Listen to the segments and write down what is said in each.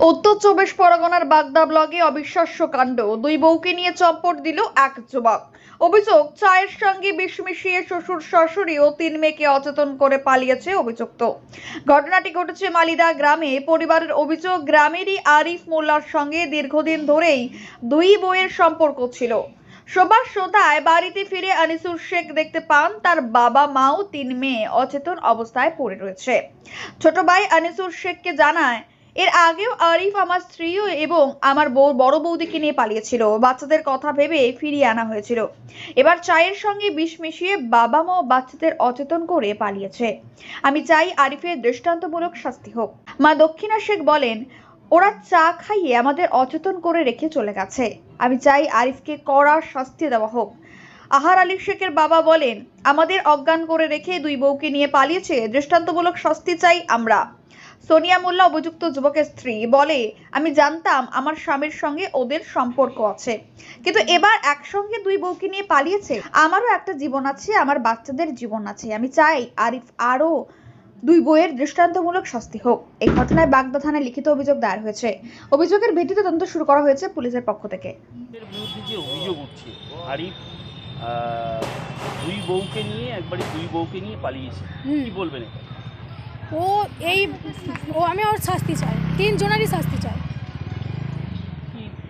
উত্তর চব্বিশ পরগনার বাগদা ব্লগে অবিশ্বাস্য কাণ্ড। দুই বউকে নিয়ে চম্পট দিল এক যুবক। অভিযোগ, চায়ের সঙ্গে বিষ মিশিয়ে শ্বশুর, শাশুড়ি ও তিন মেয়েকে অচেতন করে পালিয়েছে অভিযুক্ত। ঘটনাটি ঘটেছে মালিদা গ্রামে। পরিবারের অভিযোগ, গ্রামেরই আরিফ মোল্লার সঙ্গে দীর্ঘদিন ধরেই দুই বউয়ের সম্পর্ক ছিল। সোমবার সন্ধ্যায় বাড়িতে ফিরে আনিসুর শেখ দেখতে পান, তার বাবা মাও তিন মেয়ে অচেতন অবস্থায় পড়ে রয়েছে। ছোট ভাই আনিসুর শেখকে জানায় এর আগেও আরিফ আমার স্ত্রী এবং আমার বউ বড় বৌদিকে নিয়ে পালিয়েছিল। বাচ্চাদের কথা ভেবে ফিরিয়ে আনা হয়েছিল। এবার চায়ের সঙ্গে বিষ মিশিয়ে বাবা মা বাচ্চাদের অচেতন করে পালিয়েছে। আমি চাই আরিফের দৃষ্টান্তমূলক শাস্তি হোক। মা দক্ষিণা শেখ বলেন, ওরা চা খাইয়ে আমাদের অচেতন করে রেখে চলে গেছে। আমি চাই আরিফকে কড়া শাস্তি দেওয়া হোক। আহার আলী শেখের বাবা বলেন, আমাদের অজ্ঞান করে রেখে দুই বউকে নিয়ে পালিয়েছে, দৃষ্টান্তমূলক শাস্তি চাই আমরা। সোনিয়া মোল্লা অভিযুক্ত যুবকের স্ত্রী বলে আমি জানতাম আমার স্বামীর সঙ্গে ওদের সম্পর্ক আছে। কিন্তু এবার একসঙ্গে দুই বউকে নিয়ে পালিয়েছে। আমারও একটা জীবন আছে আমার বাচ্চাদের জীবন আছে। আমি চাই আরিফ আরও দুই বইয়ের দৃষ্টান্তমূলক শাস্তি হোক। এই ঘটনায় বাগদা থানায় লিখিত অভিযোগ দায়ের হয়েছে। অভিযোগের ভিত্তিতে তদন্ত শুরু করা হয়েছে পুলিশের পক্ষ থেকে। বিরুদ্ধে যে অভিযোগ উঠছে আরিফ দুই বউকে নিয়ে একবারে দুই বউকে নিয়ে পালিয়েছে কি বলবেন? ও এই ও আমি ওর শাস্তি চাই তিনজনেরই শাস্তি চাই।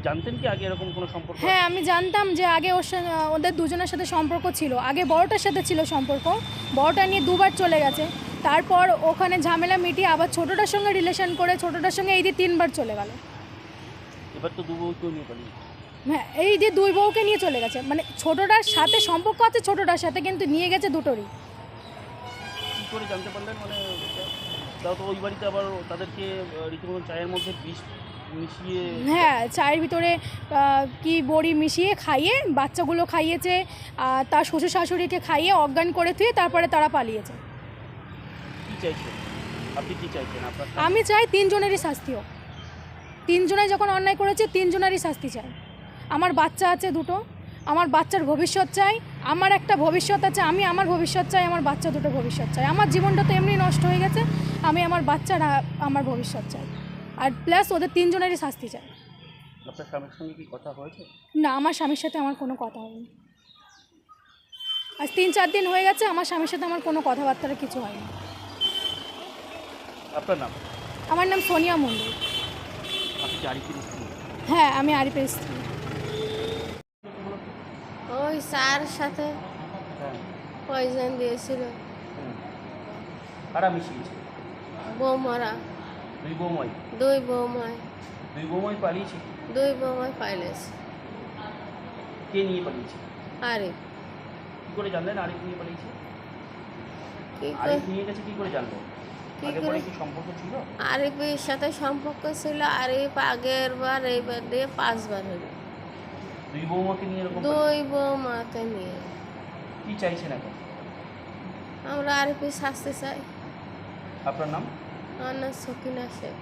জানতেন কি আগে এরকম কোনো সম্পর্ক? হ্যাঁ আমি জানতাম যে আগে ওর ওদের দুজনের সাথে সম্পর্ক ছিল। আগে বড়টার সাথে ছিল সম্পর্ক বড়টা নিয়ে দুবার চলে গেছে। তারপর ওখানে ঝামেলা মিটিয়ে আবার ছোটোটার সঙ্গে রিলেশন করে ছোটোটার সঙ্গে এই দিয়ে তিনবার চলে গেল। এবার তো দু বউকেও নিয়ে পালিয়েছে হ্যাঁ এই দিয়ে দুই বউকে নিয়ে চলে গেছে। মানে ছোটোটার সাথে সম্পর্ক আছে ছোটোটার সাথে কিন্তু নিয়ে গেছে দুটোরই। কী করে জানতে পারলেন? মানে? তাও তো ওই বাড়িতে আবার তাদেরকে রীতিমতো চায়ের মধ্যে বিষ মিশিয়ে হ্যাঁ চায়ের ভিতরে কি বড়ি মিশিয়ে খাইয়ে বাচ্চাগুলো খাইয়েছে আর তার শ্বশুর শাশুড়িকে খাইয়ে অজ্ঞান করে থুয়ে তারপরে তারা পালিয়েছে। কি চাইছেন? আপনি কি চাইছেন? আপনার আমি চাই তিনজনেরই শাস্তি হোক তিনজনে যখন অন্যায় করেছে তিনজনেরই শাস্তি চাই। আমার বাচ্চা আছে দুটো আমার বাচ্চার ভবিষ্যৎ চাই আমার একটা ভবিষ্যৎ আছে আমি আমার ভবিষ্যৎ চাই আমার বাচ্চা দুটো ভবিষ্যৎ চাই। আমার জীবনটা তো এমনি নষ্ট হয়ে গেছে আমি আমার বাচ্চার আমার ভবিষ্যৎ চাই। আর প্লাস ওদের তিনজনেরই শাস্তি চাই। আপনার স্বামীর সঙ্গে কি কথা হয়েছে? না আমার স্বামীর সাথে আমার কোনো কথা হয়নি। আজ তিন চার দিন হয়ে গেছে আমার স্বামীর সাথে আমার কোনো কথাবার্তা কিছু হয়নি। আপনার নাম? আমার নাম সোনিয়া মন্ডল হ্যাঁ আমি আরিফের স্ত্রী। ওই স্যার সাথে হ্যাঁ। পয়জন দিয়েছিল। কারা মিশিয়েছে বৌমারা। দুই বৌমাই? দুই বৌমায় দুই বৌমাই পালিয়েছে? দুই বৌমায় পাইলেছে কে নিয়ে পালিয়েছে? আরে কি করে জানলেন আরিফ নিয়ে পালিয়েছে? আরিফ নিয়ে গেছে কি করে আরিফের সাথে সম্পর্ক ছিল। আরিফ আগের বার এইবার দিয়ে পাঁচবার হলো। দুই বৌমাকে নিয়ে এরকম দুই বৌমাকে নিয়ে। কি চাইছেন এখন? আমরা আরিফের শাস্তি চাই। আপনার নাম? আমার নাম সকিনা শেখ।